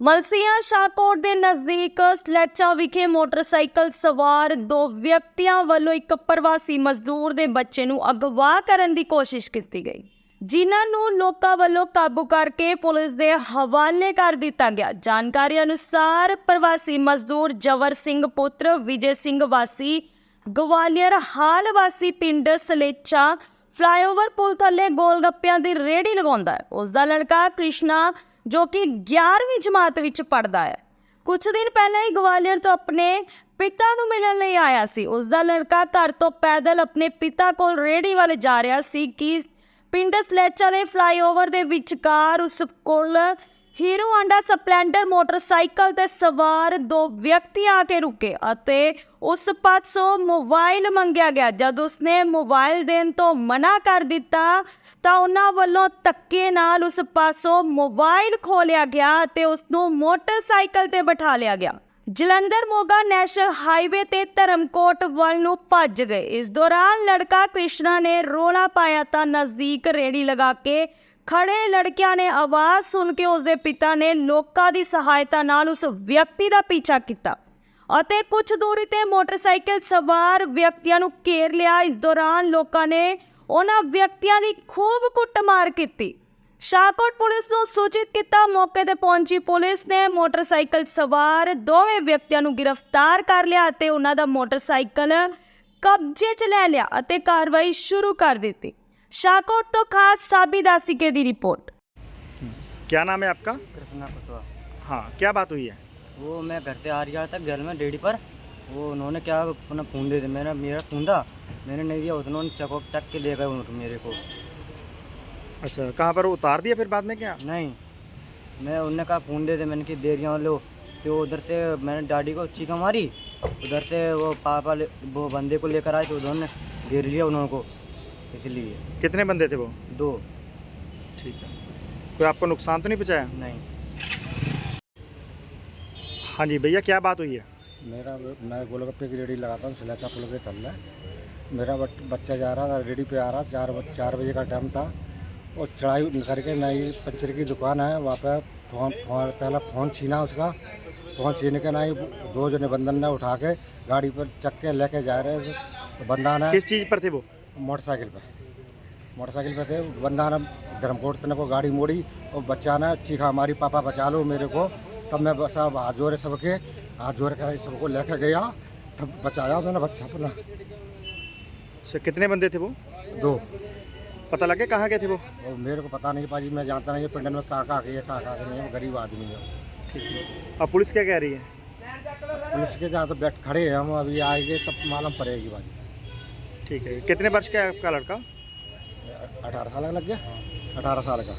ਮਲਸੀਆਂ ਸ਼ਾਹਕੋਟ ਦੇ ਨਜ਼ਦੀਕ ਸਲੈਚਾ ਵਿਖੇ ਮੋਟਰਸਾਈਕਲ ਸਵਾਰ ਦੋ ਵਿਅਕਤੀਆਂ ਵੱਲੋਂ ਇੱਕ ਪ੍ਰਵਾਸੀ ਮਜ਼ਦੂਰ ਦੇ ਬੱਚੇ ਨੂੰ ਅਗਵਾ ਕਰਨ ਦੀ ਕੋਸ਼ਿਸ਼ ਕੀਤੀ ਗਈ, ਜਿਨ੍ਹਾਂ ਨੂੰ ਲੋਕਾਂ ਵੱਲੋਂ ਕਾਬੂ ਕਰਕੇ ਪੁਲਿਸ ਦੇ ਹਵਾਲੇ ਕਰ ਦਿੱਤਾ ਗਿਆ। ਜਾਣਕਾਰੀ ਅਨੁਸਾਰ ਪ੍ਰਵਾਸੀ ਮਜ਼ਦੂਰ ਜਵਰ ਸਿੰਘ ਪੁੱਤਰ ਵਿਜੇ ਸਿੰਘ ਵਾਸੀ, ਗਵਾਲੀਅਰ ਹਾਲ ਵਾਸੀ ਪਿੰਡ ਸਲੇਚਾ ਫਲਾਈਓਵਰ ਪੁਲ ਥੱਲੇ ਗੋਲ ਗੱਪਿਆਂ ਦੀ ਰੇਹੜੀ ਲਗਾਉਂਦਾ ਹੈ। ਉਸ ਦਾ ਲੜਕਾ ਕ੍ਰਿਸ਼ਨਾ ਜੋ ਕਿ 11ਵੀਂ ਜਮਾਤ ਵਿੱਚ ਪੜਦਾ ਹੈ। ਕੁਝ ਦਿਨ ਪਹਿਲਾਂ ਹੀ ਗਵਾਲੀਅਰ ਤੋਂ ਆਪਣੇ ਪਿਤਾ ਨੂੰ ਮਿਲਣ ਲਈ ਆਇਆ ਸੀ। ਉਸ ਦਾ ਲੜਕਾ ਘਰ ਤੋਂ ਪੈਦਲ ਆਪਣੇ ਪਿਤਾ ਕੋਲ ਰੇਹੜੀ ਵੱਲ ਜਾ ਰਿਹਾ ਸੀ ਕਿ ਪਿੰਡ ਸਲੈਚਾ ਦੇ ਫਲਾਈਓਵਰ ਦੇ ਵਿਚਕਾਰ ਉਸ ਕੋਲ ਹੀਰੋ ਆਂਡਾ ਸਪਲੈਂਡਰ ਮੋਟਰਸਾਈਕਲ ਤੇ ਸਵਾਰ ਦੋ ਵਿਅਕਤੀ ਆ ਕੇ ਰੁਕੇ ਅਤੇ ਉਸ ਪਾਸੋਂ ਮੋਬਾਈਲ ਮੰਗਿਆ ਗਿਆ। ਜਦ ਉਸਨੇ ਮੋਬਾਈਲ ਦੇਣ ਤੋਂ ਮਨਾ ਕਰ ਦਿੱਤਾ, ਤਾਂ ਉਹਨਾਂ ਵੱਲੋਂ ਧੱਕੇ ਨਾਲ ਉਸ ਪਾਸੋਂ ਮੋਬਾਈਲ ਖੋਲਿਆ ਗਿਆ ਅਤੇ ਉਸ ਨੂੰ ਮੋਟਰਸਾਈਕਲ ਤੇ ਬਿਠਾ ਲਿਆ ਗਿਆ। ਜਲੰਧਰ ਮੋਗਾ ਨੈਸ਼ਨਲ ਹਾਈਵੇ ਤੇ ਧਰਮਕੋਟ ਵੱਲ ਨੂੰ ਭੱਜ ਗਏ। ਇਸ ਦੌਰਾਨ ਲੜਕਾ ਕ੍ਰਿਸ਼ਨਾ ਨੇ ਰੋਲਾ ਪਾਇਆ ਤਾਂ ਨਜ਼ਦੀਕ ਰੇੜੀ ਲਗਾ ਕੇ ਖੜੇ ਲੜਕਿਆਂ ਨੇ ਆਵਾਜ਼ ਸੁਣ ਕੇ ਉਸਦੇ ਪਿਤਾ ਨੇ ਲੋਕਾਂ ਦੀ ਸਹਾਇਤਾ ਨਾਲ ਉਸ ਵਿਅਕਤੀ ਦਾ ਪਿੱਛਾ ਕੀਤਾ ਅਤੇ ਕੁਝ ਦੂਰੀ ਤੇ ਮੋਟਰਸਾਈਕਲ ਸਵਾਰ ਵਿਅਕਤੀਆਂ ਨੂੰ ਘੇਰ ਲਿਆ। ਇਸ ਦੌਰਾਨ ਲੋਕਾਂ ਨੇ ਉਹਨਾਂ ਵਿਅਕਤੀਆਂ ਦੀ ਖੂਬ ਕੁੱਟਮਾਰ ਕੀਤੀ। ਸ਼ਾਹਕੋਟ ਪੁਲਿਸ ਨੂੰ ਸੂਚਿਤ ਕੀਤਾ, ਮੌਕੇ ਤੇ ਪਹੁੰਚੀ ਪੁਲਿਸ ਨੇ ਮੋਟਰਸਾਈਕਲ ਸਵਾਰ ਦੋਵੇਂ ਵਿਅਕਤੀਆਂ ਨੂੰ ਗ੍ਰਿਫਤਾਰ ਕਰ ਲਿਆ ਅਤੇ ਉਹਨਾਂ ਦਾ ਮੋਟਰਸਾਈਕਲ ਕਬਜ਼ੇ 'ਚ ਲੈ ਲਿਆ ਅਤੇ ਕਾਰਵਾਈ ਸ਼ੁਰੂ ਕਰ ਦਿੱਤੀ। शाकोट तो खास साबिदा सिके दी रिपोर्ट। क्या नाम है आपका? कृष्णा कुशवा हाँ क्या बात हुई है? वो मैं घर से आ रहा था घर में डेडी पर। वो उन्होंने क्या अपना फ़ोन दे दिया मेरा मेरा फ़ोन था। मैंने नहीं दिया उन्होंने चकोक तक के ले गए मेरे को। अच्छा कहाँ पर उतार दिया फिर बाद में क्या? नहीं मैं उनने कहा फ़ोन दे दे मैंने कि दे रहा लो। तो उधर से मैंने डैडी को चीखा मारी। उधर से वो पापा वो बंदे को लेकर आए तो उन्होंने घेर लिया उन्होंने को। इसलिए। कितने बंदे थे वो? दो। ठीक है। कोई आपको नुकसान तो नहीं पहुँचाया? नहीं। हाँ जी भैया क्या बात हुई है? मेरा मैं गोलगप्पे की रेडी लगाता हूँ सिलाचा पुल के तल मेरा बट- बच्चा जा रहा था रेडी पे आ रहा चार चार बजे का टाइम था। और चढ़ाई करके नई पंचर की दुकान है वहाँ पे फ़ोन फ़ोन पहला फ़ोन छीना उसका। फ़ोन छीन के नहीं दो जने बंदन ने उठा के गाड़ी पर चक के लेके जा रहे थे। तो बंदा ने किस चीज़ पर थे वो? मोटरसाइकिल पे। मोटरसाइकिल पे थे बंदा ने धर्मकोट तने को गाड़ी मोड़ी और बच्चा ने चीखा हमारी पापा बचा लो मेरे को। तब मैं बस अब हाथ जोड़े सबके हाथ जोड़ कर सबको लेके गया तब बचाया मैंने बच्चा अपना। अच्छा कितने बंदे थे वो? दो। पता लगे कहाँ गए थे वो? और मेरे को पता नहीं पाजी मैं जानता नहीं पिंडन में कहाँ कहाँ ये कहाँ कहाँ नहीं है गरीब आदमी है। अब पुलिस क्या कह रही है? पुलिस के जहाँ तो बैठ खड़े हैं हम अभी आएँगे तब मालूम पड़ेगी बाजी ठीक है कितने वर्ष का है आपका लड़का अठारह साल का लग गया अठारह साल का